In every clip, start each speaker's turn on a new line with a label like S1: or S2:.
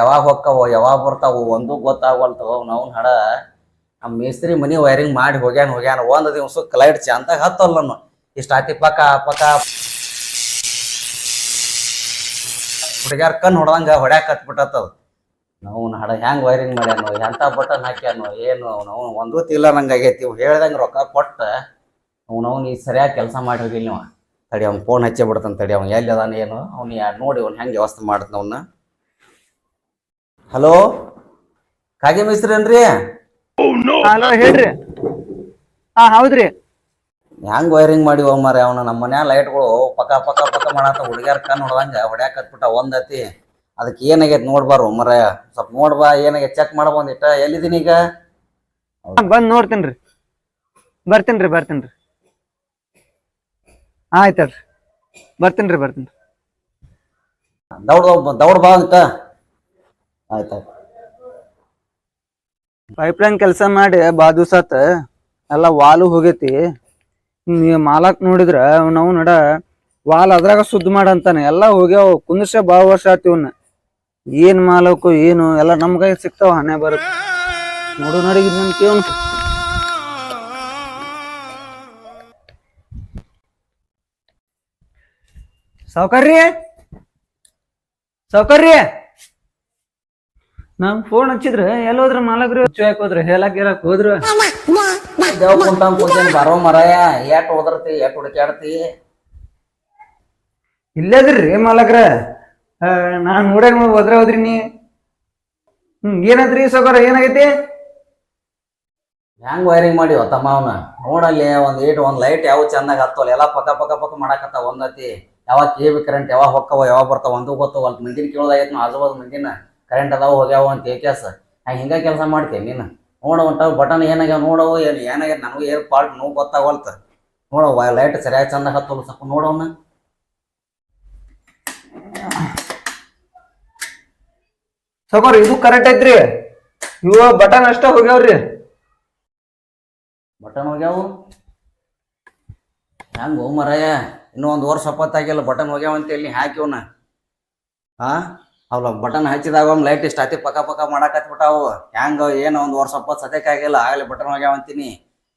S1: ಯಾವಾಗ ಹೊಕ್ಕವು, ಯಾವಾಗ ಬರ್ತಾವೋ ಒಂದು ಗೊತ್ತಾಗವಲ್ತು ನಾವು ಹಡ. ಆ ಮೇಸ್ತ್ರಿ ಮನಿ ವೈರಿಂಗ್ ಮಾಡಿ ಹೋಗ್ಯಾನ ಹೋಗ್ಯಾನ. ಒಂದ್ ದಿವ್ಸಕ್ಕೆ ಲೈಟ್ ಚಂದಾಗ ಹತ್ತಲ್ಲ ನಾನು ಇಷ್ಟ ಆತಿ ಪಕ್ಕ ಪಕ್ಕ ಹುಡುಗ್ಯಾರ ಕಣ್ಣು ಹೊಡ್ದಂಗ ಹೊಡ್ಯಾಕ ಹತ್ಬಿಟ್ಟತ್ತದ. ನಾವು ಹಡ ಹೆಂಗ್ ವೈರಿಂಗ್ ಮಾಡ್ಯಾನು, ಎಂತ ಬಟನ್ ಹಾಕ್ಯಾನು, ಏನು ನಾವು ಒಂದೂ ತಿಲ್ಲ ನಂಗೆ ಆಗೈತಿ. ಹೇಳ್ದಂಗ ರೊಕ್ಕ ಕೊಟ್ಟ ಅವ್ನು ಈ ಸರಿಯಾಗಿ ಕೆಲಸ ಮಾಡಿ ಹೋಗಿಲ್ಲ ನೀವು. ತಡಿ ಅವ್ನು ಫೋನ್ ಹಚ್ಚಿ ಬಿಡ್ತಾನೆ ತಡಿ, ಅವ್ನು ಎಲ್ಲಿ ಅದಾನ ಏನು? ಅವ್ನು ನೋಡಿ ಅವ್ನು ಹೆಂಗೆ ವ್ಯವಸ್ಥೆ ಮಾಡ್ತಾನೆ ಅವನ್ನ ಹಲೋ ಕಾಗೆ ಮಿಸ್ತ್ರಿ ಏನ್ರಿ
S2: ಹಲೋ ಹೇಳ್ರಿ. ಹಾ ಹೌದ್ರಿ.
S1: ಹೆಂಗ್ ವೈರಿಂಗ್ ಮಾಡಿ ಮಾರ ಅವನ? ನಮ್ಮ ಮನ್ಯಾಗ ಲೈಟ್ಗಳು ಪಕ್ಕ ಪಕ್ಕ ಪಕ್ಕ ಮಾಡತ್ತ ಹುಡುಗ್ಯಾರ ಕಣ್ ಹೊಡ್ದಂಗ ಹೊಡ್ಯಾಕ ಹತ್ಬಿಟ್ಟ ಒಂದತಿ ಅದಕ್ಕೆ ಏನಾಗೈತೆ ನೋಡ್ಬಾರು ಮರ ಸ್ವಲ್ಪ ನೋಡ್ಬಾ ಏನಾಗೈತೆ ಚೆಕ್ ಮಾಡ ಬಂದಿಟ್ಟ ಎಲ್ಲಿದ್ದೀನಿ ಈಗ?
S2: ಬಂದ್ ನೋಡ್ತೇನ್ರಿ. ಬರ್ತೀನ್ರಿ ಬರ್ತೀನ್ರಿ. ಆಯ್ತು ಬರ್ತೀನ್ರಿ ಬರ್ತೀನಿ
S1: ದೌಡ್ ದೌಡ್ ಬಾ ಅಂತ. ಆಯ್ತಾಯ್ತು
S2: ಪೈಪ್ಲೈನ್ ಕೆಲಸ ಮಾಡಿ ಬಾ ಸತ್ ಎಲ್ಲ ವಾಲು ಹೋಗೈತಿ. ನೀ ಮಾಲಕ್ ನೋಡಿದ್ರ ನಾವು ನಡ ವಾಲ್ ಅದ್ರಾಗ ಸುದ್ದ ಮಾಡಂತಾನೆ ಎಲ್ಲ ಹೋಗ್ಯಾವ, ಕುಂದ್ರಸ ಬಾ ವರ್ಷ ಆತಿವನ್ನ ಏನ್ ಮಾಲಕು, ಏನು, ಎಲ್ಲ ನಮ್ ಕೈ ಸಿಗ್ತಾವ, ಹಣೆ ಬರುತ್ತೆ ನೋಡು ನಡಿ ನನ್ ಕೇವನ್ ಸೌಕರ್ಯ ಸಾವ್ಕಾರ್ರಿ? ನಮ್ ಫೋನ್ ಹಚ್ಚಿದ್ರೆ ಎಲ್ಲೋದ್ರ ಮಾಲಕ್ರು ಹುಚ್ಚು ಯಾಕೆ ಹೋದ್ರ? ಹೇಳಕ್ ಹೇಳಕ್ ಹೋದ್ರ?
S1: ದೇವ್ ಕುಂತ ಕುಂತೇನಿ ಬರೋ ಮರಾಯ ಎಟ್ ಹೋದರ್ತಿ ಎಟ್ ಹುಡುಕ್ಯಾಡ್ತಿ.
S2: ಇಲ್ಲದ್ರಿ ಮಾಲಕ್ರ. ಆ, ನಾನ್ ನೋಡ್ಯಾಗ ನೋಡಿ ಹೋದ್ರ ಹೋದ್ರಿ ನೀ. ಹ್ಮ್ ಏನಾದ್ರಿ ಸೋಕರ ಏನಾಗೈತಿ?
S1: ಹೆಂಗ್ ವೈರಿಂಗ್ ಮಾಡಿ ತಮ್ಮ ಅವನ ನೋಡಲ್ಲಿ ಒಂದ್ ಏಟ್ ಒಂದ್ ಲೈಟ್ ಯಾವ ಚಂದಾಗ ಹತ್ತೋಲ್ಲ ಎಲ್ಲ ಪಕ್ಕ ಪಕ್ಕ ಪಕ್ಕ ಮಾಡಾಕತ್ತ ಒಂದತಿ ಯಾವಾಗ ಕೇಬಿ ಕರೆಂಟ್ ಯಾವಾಗ ಹೊಕ್ಕವ ಯಾವಾಗ ಬರ್ತಾವ ಒಂದು ಗೊತ್ತವ ಅಲ್ಲಿ ಮಂದಿನ ಕೇಳೋದಾಗೈತಿ ಆಜು ಬಾಜು ಮಂದಿನ. ಕರೆಂಟ್ ಅದಾವ ಹೋಗ್ಯಾವ ಅಂತ ಏಕ್ಯಾಸ ಹಂಗೆ ಹಿಂಗ ಕೆಲಸ ಮಾಡ್ತೇನೆ ನೀನು? ನೋಡೋ ಹೊಂಟಾವ ಬಟನ್ ಏನಾಗ್ಯಾವ ನೋಡವು ಏನು ಏನಾಗ್ಯ ನನಗೂ ಏರ್ ಪಾಲ್ಟ್ ನೋವು ಗೊತ್ತಾಗಲ್ತ ನೋಡವ ಲೈಟ್ ಸರಿಯಾಗಿ ಚಂದ ಹತ್ತಲ್ಲ ಸ್ವಲ್ಪ ನೋಡವನ್ನ
S2: ಸಾವ್ಕಾರ ಇದು ಕರೆಕ್ಟ್ ಐತ್ರಿ. ಇವ ಬಟನ್ ಅಷ್ಟ ಹೋಗ್ಯಾವ್ರಿ.
S1: ಬಟನ್ ಹೋಗ್ಯಾವು? ಹೆಂಗ್ ಹೋ ಮರಾಯ? ಇನ್ನೂ ಒಂದು ವರ್ಷ ಸಪತ್ತಾಗಿಲ್ಲ ಬಟನ್ ಹೋಗ್ಯಾವ ಅಂತ ಹೇಳಿ ಹಾಕಿವನ ಹಾ ಅವಲ್ಲ ಬಟನ್ ಹಚ್ಚಿದಾಗ ಒಮ್ಮೆ ಲೈಟ್ ಇಷ್ಟ ಆತಿ ಪಕ್ಕ ಪಕ್ಕ ಮಾಡಾಕತ್ಬಿಟ್ಟಾವು. ಹೆಂಗ ಏನು ಒಂದು ವರ್ಷ ಹೊತ್ತು ಸದ್ಯಕ್ಕಾಗಿಲ್ಲ ಆಗಲಿ ಬಟನ್ ಹೋಗ್ಯಾವ ಅಂತೀನಿ.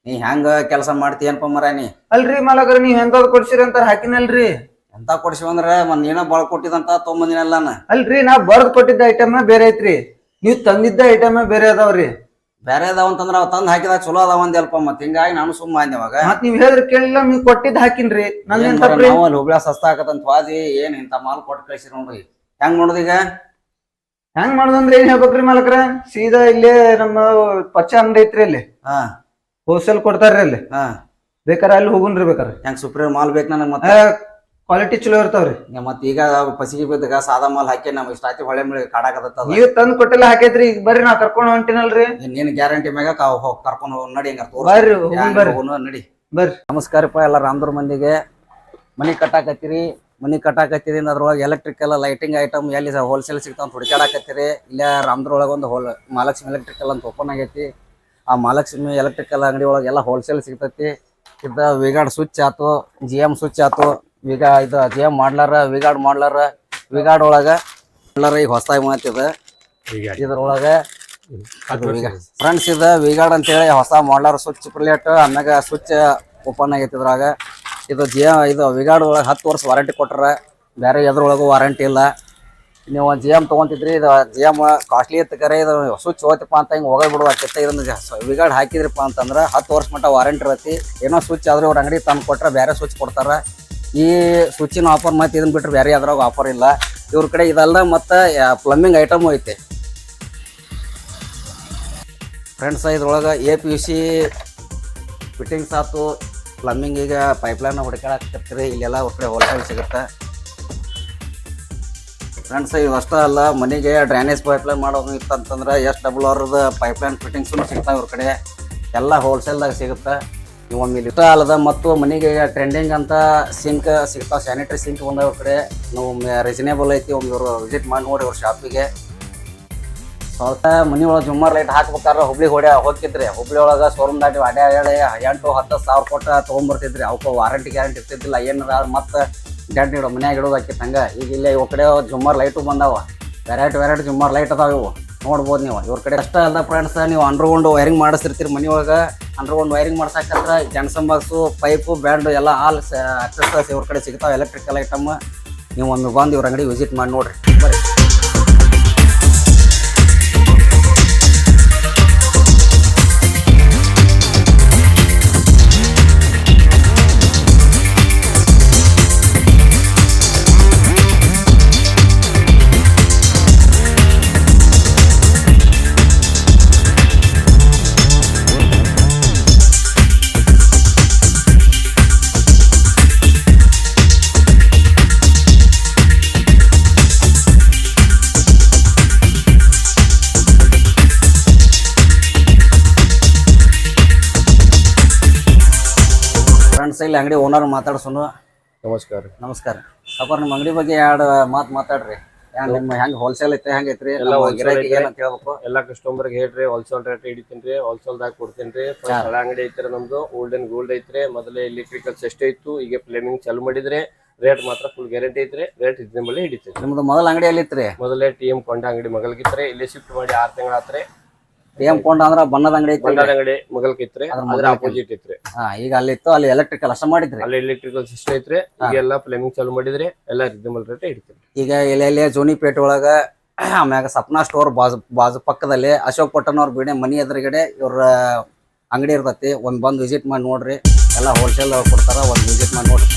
S1: ನೀ ಹ್ಯಾಂಗ ಕೆಲಸ ಮಾಡ್ತೀಯನ್ಪ ಮರ ನೀ
S2: ಅಲ್ರಿ ಮಾಲಕರ ನೀವ್ ಎಂತದ್ ಕೊಡ್ಸಿರಿ ಅಂತ ಹಾಕಿನಲ್ರಿ?
S1: ಎಂತ ಕೊಡ್ಸಿವಂದ್ರ ಮತ್ ನೀನ ಬಾಳ್ ಕೊಟ್ಟಿದಂತ ತೊಗೊಂಬಂದಿನಲ್ಲಾನ
S2: ಅಲ್ರಿ ನಾ ಬರ್ದ್ ಕೊಟ್ಟಿದ್ದ ಐಟಮ್ ಬೇರೆ ಐತ್ರಿ. ನೀವ್ ತಂದಿದ್ದ ಐಟಮ್ ಬೇರೆ ಅದಾವ್ರಿ.
S1: ಬೇರೆ ಅದಾವ ಅಂತಂದ್ರ ಅವ್ ತಂದ್ ಹಾಕಿದಾಗ ಚಲೋ ಅದಾವ ಅಲ್ಪ ಮತ್ ಹಿಂಗಾಗಿ ನಾನು ಸುಮ್ಮ ಅಂದೆ ಅವಾಗ.
S2: ಮತ್ ನೀವ್ ಹೇಳಿದ್ರ ಕೇಳಿಲ್ಲ ನೀವ್ ಕೊಟ್ಟಿದ್ದ ಹಾಕಿನ್ರಿ. ನನ್
S1: ಹುಬ್ಳ ಸಸ್ತಾ ಆಕತ್ತಂತ ವಾದಿ ಏನ್ ಇಂತ ಮಾಲ್ ಕೊಟ್ಟು ಕಳ್ಸಿರಿ ನೋಡ್ರಿ. ಹೆಂಗ್ ನೋಡುದೀಗ
S2: ಹೆಂಗ್ ಮಾಡೋದಂದ್ರೆ ಏನ್ ಹೇಳ್ಬೇಕ್ರಿ ಮಾಲಕ್ರ? ಸೀದಾ ಇಲ್ಲೇ ನಮ್ಮ ಪಚ್ಚ ಅಂಗಡಿ ಐತ್ರಿ ಅಲ್ಲಿ.
S1: ಹಾ.
S2: ಹೋಲ್ಸೇಲ್ ಕೊಡ್ತಾರ್ರಿ ಅಲ್ಲಿ.
S1: ಹಾ.
S2: ಬೇಕಾರ ಅಲ್ಲಿ ಹೋಗುನ್ರಿ ಬೇಕಾರ.
S1: ಹೆಂಗ್ ಸುಪ್ರೀಮ್ ಮಾಲ್ ಬೇಕು ನನಗೆ ಮತ್ತೆ?
S2: ಕ್ವಾಲಿಟಿ ಚಲೋ ಇರ್ತಾವ್ರಿ.
S1: ಮತ್ತೆ ಈಗ ಪಸಿಗೆ ಬಿದ್ದಾಗ ಸಾದಾ ಮಾಲ್ ಹಾಕಿ ನಮ್ಗೆ ಇಷ್ಟ ಆಯ್ತು ಹೊಳೆ ಮೇಲೆ ಕಾಡಾಕತ್ತ
S2: ನೀವ್ ತಂದ್ ಕೊಟ್ಟಿಲ್ಲ ಹಾಕೈತ್ರಿ ಈಗ ಬರ್ರಿ ನಾ ಕರ್ಕೊಂಡ್ ಹೊಂಟಿನಲ್ರಿ.
S1: ನೀನ್ ಗ್ಯಾರಂಟಿ ಮ್ಯಾಗ ಕರ್ಕೊಂಡು ಹೋಗ್ ನಡಿ ಹಂಗಾರ.
S2: ಬರ್ರಿ ಹೋಗುನು
S1: ನಡಿ.
S2: ಬರ್ರಿ.
S1: ನಮಸ್ಕಾರಪ್ಪ ಎಲ್ಲ ರಾಮದೂರ್ ಮಂದಿಗೆ. ಮನಿ ಕಟ್ಟಾಕತ್ತೀರಿ. ಮನಿ ಕಟ್ಟಾಕತ್ತೀರಿ ಅದ್ರೊಳಗೆ ಎಲೆಕ್ಟ್ರಿಕಲ್ ಲೈಟಿಂಗ್ ಐಟಮ್ ಎಲ್ಲಿ ಹೋಲ್ಸೇಲ್ ಸಿಗ್ತಾವ ಹುಡುಕಾಡಕತ್ತೀರಿ ಇಲ್ಲ ರಾಮದ್ರೊಳಗೆ ಒಂದು ಹೋಲ್ ಮಹಾಲಕ್ಷ್ಮಿ ಎಲೆಕ್ಟ್ರಿಕಲ್ ಅಂತ ಓಪನ್ ಆಗೈತಿ. ಆ ಮಹಾಲಕ್ಷ್ಮಿ ಎಲೆಕ್ಟ್ರಿಕಲ್ ಅಂಗಡಿ ಒಳಗೆ ಎಲ್ಲ ಹೋಲ್ಸೇಲ್ ಸಿಗ್ತೈತಿ. ಇದ್ದ ವಿಗಾಡ್ ಸ್ವಿಚ್ ಆತು ಜಿ ಎಂ ಸ್ವಿಚ್ ಆತು ವಿಗ ಇದು ಜಿ ಎಂ ಮಾಡ್ಲಾರ ವಿಗಾಡ್ ಮಾಡ್ಲಾರ ವಿಗಾಡ್ ಒಳಗೆ ಮಾಡ್ಲಾರ ಈಗ ಹೊಸದಾಗಿ ಮಾತಿದ ಇದ್ರೊಳಗೆ ಫ್ರೆಂಡ್ಸ್ ಇದು ವಿಗಾಡ್ ಅಂತೇಳಿ ಹೊಸ ಮಾಡ್ಲಾರ ಸ್ವಿಚ್ ಪ್ಲೇಟ್ ಆಮ್ಯಾಗ ಸ್ವಿಚ್ ಓಪನ್ ಆಗೈತಿ ಇದ್ರಾಗ. ಇದು ಜಿ ಇದು ವಿಗಾಡ್ ಒಳಗೆ ಹತ್ತು ವರ್ಷ ವಾರಂಟಿ ಕೊಟ್ರ ಬೇರೆ ಎದ್ರೊಳಗೂ ವಾರಂಟಿ ಇಲ್ಲ. ನೀವು ಜಿ ಎಂ ತೊಗೊಂತಿದ್ರಿ, ಇದು ಜಿ ಎಂ ಕಾಸ್ಟ್ಲಿ ಇತ್ತು ಕರೆ, ಇದು ಸ್ವಿಚ್ ಹೋಗ್ತಪ್ಪ ಅಂತ ಹಿಂಗೆ ಹೋಗೇ ಬಿಡುವ ಕೆತ್ತ ಇದನ್ನು ವಿಗಾರ್ಡ್ ಹಾಕಿದ್ರಪ್ಪ ಅಂತಂದ್ರೆ ಹತ್ತು ವರ್ಷ ಮಟ್ಟ ವಾರಂಟಿ ಇರತ್ತೆ. ಏನೋ ಸ್ವಿಚ್ ಆದರೆ ಅವ್ರ ಅಂಗಡಿ ತಂದು ಕೊಟ್ರೆ ಬೇರೆ ಸ್ವಿಚ್ ಕೊಡ್ತಾರೆ. ಈ ಸ್ವಿಚ್ಚಿನ ಆಫರ್ ಮತ್ತೆ ಇದನ್ನು ಬಿಟ್ಟರೆ ಬೇರೆ ಯಾವ್ದ್ರಾಗ ಆಫರ್ ಇಲ್ಲ. ಇವ್ರ ಕಡೆ ಇದಲ್ಲ ಮತ್ತು ಪ್ಲಂಬಿಂಗ್ ಐಟಮು ಐತೆ. ಫ್ರೆಂಡ್ಸ್ ಇದ್ರೊಳಗೆ A P U C fittings ಆತು ಪ್ಲಂಬಿಂಗ್ ಈಗ ಪೈಪ್ಲೈನ್ ಹುಡುಕಾಡಕತ್ತೀರಿ ಇಲ್ಲೆಲ್ಲ ಅವ್ರ ಹೋಲ್ಸೇಲ್ ಸಿಗುತ್ತೆ? ಫ್ರೆಂಡ್ಸ್ ಇದು ಅಷ್ಟೇ ಅಲ್ಲ, ಮನೆಗೆ ಡ್ರೈನೇಜ್ ಪೈಪ್ಲೈನ್ ಮಾಡೋದು ಇತ್ತಂತಂದ್ರೆ ಎಷ್ಟು ಡಬಲ್ ಅವರ್ದ ಪೈಪ್ಲೈನ್ ಫಿಟ್ಟಿಂಗ್ಸು ಸಿಗ್ತಾವೆ ಇವ್ರ ಕಡೆ. ಎಲ್ಲ ಹೋಲ್ಸೇಲ್ದಾಗ ಸಿಗುತ್ತೆ? ಒಮ್ಮೆ ಇಷ್ಟ ಅಲ್ಲದ ಮತ್ತು ಮನೆಗೆ ಟ್ರೆಂಡಿಂಗ್ ಅಂತ ಸಿಂಕ್ ಸಿಗ್ತಾವೆ ಸ್ಯಾನಿಟರಿ ಸಿಂಕ್ ಬಂದವ್ರ ಕಡೆ. ನಾವು ರೀಸನೇಬಲ್ ಐತಿ ಒಮ್ಮೆ ಇವರು ವಿಸಿಟ್ ಮಾಡಿ ನೋಡಿ ಇವ್ರ ಶಾಪಿಗೆ ಸ್ವಲ್ಪ ಮನಿ ಒಳಗೆ ಜುಮ್ಮರ್ ಲೈಟ್ ಹಾಕ್ಬೇಕಾದ್ರೆ ಹುಬ್ಳಿ ಹೊಡೆ ಹೋಗಿದ್ರಿ ಹುಬ್ಳಿ ಒಳಗೆ ಶೋರೂಮ್ ದಾಟಿ ಅಡ್ಯಾ ಹೇಳಿ ಎಂಟು, ಹತ್ತು ಸಾವಿರ ಕೊಟ್ಟು ತೊಗೊಂಬರ್ತಿದ್ರಿ. ಅವಕ್ಕೆ ವಾರಂಟಿ ಗ್ಯಾರಂಟಿ ಇರ್ತಿದ್ದಿಲ್ಲ. ಏನಾರ ಮತ್ತೆ ಡೆಡ್ ಇಡೋ ಮನ್ಯಾಗ ಇಡೋದು ಆಕಿತ್ತು ಹಂಗೆ. ಈಗ ಇಲ್ಲೇ ಇವ್ ಕಡೆ ಜುಮ್ಮರ್ ಲೈಟು ಬಂದಾವ. ವೆರೈಟಿ ವೆರೈಟಿ ಜುಮ್ಮಾರ್ ಲೈಟ್ ಅದಾವ ಇವು. ನೋಡ್ಬೋದು ನೀವು. ಇವ್ರ ಕಡೆ ಅಷ್ಟ ಅಲ್ಲ ಫ್ರೆಂಡ್ಸ್ ನೀವು ಅಂಡರ್ಗ್ರೌಂಡ್ ವೈರಿಂಗ್ ಮಾಡಿಸಿರ್ತೀರಿ ಮನೆ ಒಳಗೆ ಅಂಡರ್ಗ್ರೌಂಡ್ ವೈರಿಂಗ್ ಮಾಡ್ಸಕ್ಕಂದ್ರೆ ಜನ್ಸನ್ ಬಾಕ್ಸು ಪೈಪು ಬ್ಯಾಂಡು ಎಲ್ಲ ಆಲ್ ಅಕ್ಸೆಸರೀಸ್ ಇವ್ರ ಕಡೆ ಸಿಗ್ತಾವೆ. ಎಲೆಕ್ಟ್ರಿಕಲ್ ಐಟಮ್ ನೀವು ಒಮ್ಮೆ ಬಂದು ಇವ್ರ ಅಂಗಡಿ ವಿಸಿಟ್ ಮಾಡಿ ನೋಡ್ರಿ. ಬರ್ರಿ. ಫ್ರೆಂಡ್ಸ್ ಇಲ್ಲಿ ಅಂಗಡಿ ಓನರ್ ಮಾತಾಡ್ಸೋನು.
S3: ನಮಸ್ಕಾರ
S1: ನಮಸ್ಕಾರ. ಸಾಕೋರ್ ನಿಮ್ಮ ಅಂಗಡಿ ಬಗ್ಗೆ ಎರಡು ಮಾತು ಮಾತಾಡ್ರಿ. ಯಾ- ನಿಮ್ಮ ಹೆಂಗ್ ಹೋಲ್ಸೇಲ್ ಐತೆ ಹೆಂಗ್ ಐತ್ರಿ?
S3: ಎಲ್ಲ
S1: ನಮ್ಮ
S3: wholesale
S1: ಗಿರಾಕಿಗೆ
S3: ಐತೆ.
S1: ಏನಂತ ಹೇಳ್ಬೇಕು?
S3: ಎಲ್ಲಾ ಕಸ್ಟಮರ್ ಹೇಳ್ರಿ ಹೋಲ್ಸೇಲ್ ರೇಟ್ ಹಿಡಿತೀನಿ ಹೋಲ್ಸೇಲ್ದಾಗ ಕೊಡ್ತೀನಿ ಹಳ ಅಂಗಡಿ ಐತ್ರಿ ನಮ್ದು ಓಲ್ಡ್ ಅಂಡ್ ಗೋಲ್ಡ್ ಐತ್ರಿ ಮೊದಲೇ ಎಲೆಕ್ಟ್ರಿಕಲ್ಸ್ ಎಷ್ಟೇ ಇತ್ತು ಈಗ ಪ್ಲೇಮಿಂಗ್ ಚಾಲು ಮಾಡಿದ್ರೆ ರೇಟ್ ಮಾತ್ರ ಫುಲ್ ಗ್ಯಾರಂಟಿ ಐತ್ರಿ ರೇಟ್ ಇದ್ನ ಮೇಲೆ ಹಿಡಿತೀವಿ
S1: ನಿಮ್ದು ಮೊದಲ ಅಂಗಡಿ ಎಲ್ಲಿತ್ರಿ
S3: ಮೊದಲೇ ಟಿ ಎಂ ಕೊಂಡ ಅಂಗಡಿ ಮಗಲ್ಗಿತ್ರಿ ಇಲ್ಲಿ ಶಿಫ್ಟ್ ಮಾಡಿ ಆರು ತಿಂಗಳ ಆತ್ರಿ
S1: ಏಮ್ ಕೊಂಡ ಅಂದ್ರ ಬಣ್ಣದ ಅಂಗಡಿ ಐತಿ
S3: ಅಂಗಡಿ ಮಗಲ್ಕಿತ್ರಿ
S1: ಅದ್ರ
S3: ಅದ್ರ. ಆಪೋಸಿಟ್ ಐತ್ರಿ.
S1: ಹಾ ಈಗ ಅಲ್ಲಿ ಇತ್ತು ಅಲ್ಲಿ ಎಲೆಕ್ಟ್ರಿಕಲ್ ಅಷ್ಟ ಮಾಡಿದ್ರಿ.
S3: ಅಲ್ಲಿ ಎಲೆಕ್ಟ್ರಿಕಲ್ ಸಿಸ್ಟಮ್ ಐತ್ರಿ. ಈಗೆಲ್ಲ ಪ್ಲೇಮಿಂಗ್ ಚಾಲು ಮಾಡಿದ್ರೆ ಎಲ್ಲಾ ರೀಸನೇಬಲ್ ರೇಟ್ ಇಡ್ತೀವಿ
S1: ಈಗ ಇಲ್ಲಿ ಎಲ್ಲಿ ಜೋನಿಪೇಟೆ ಒಳಗ ಆಮ್ಯಾಗ ಸಪ್ನಾ ಸ್ಟೋರ್ ಬಾಜು ಬಾಜು ಪಕ್ಕದಲ್ಲಿ ಅಶೋಕ್ ಪಟ್ಟಣ ಅವ್ರ ಬಿಡಿ ಮನಿ ಎದುರುಗಡೆ ಇವ್ರ ಅಂಗಡಿ ಇರ್ತತಿ. ಒಂದ್ ಬಂದ್ ವಿಸಿಟ್ ಮಾಡಿ ನೋಡ್ರಿ. ಎಲ್ಲ ಹೋಲ್ಸೇಲ್ ಕೊಡ್ತಾರ ಒಂದ್ ವಿಸಿಟ್ ಮಾಡಿ ನೋಡ್ರಿ.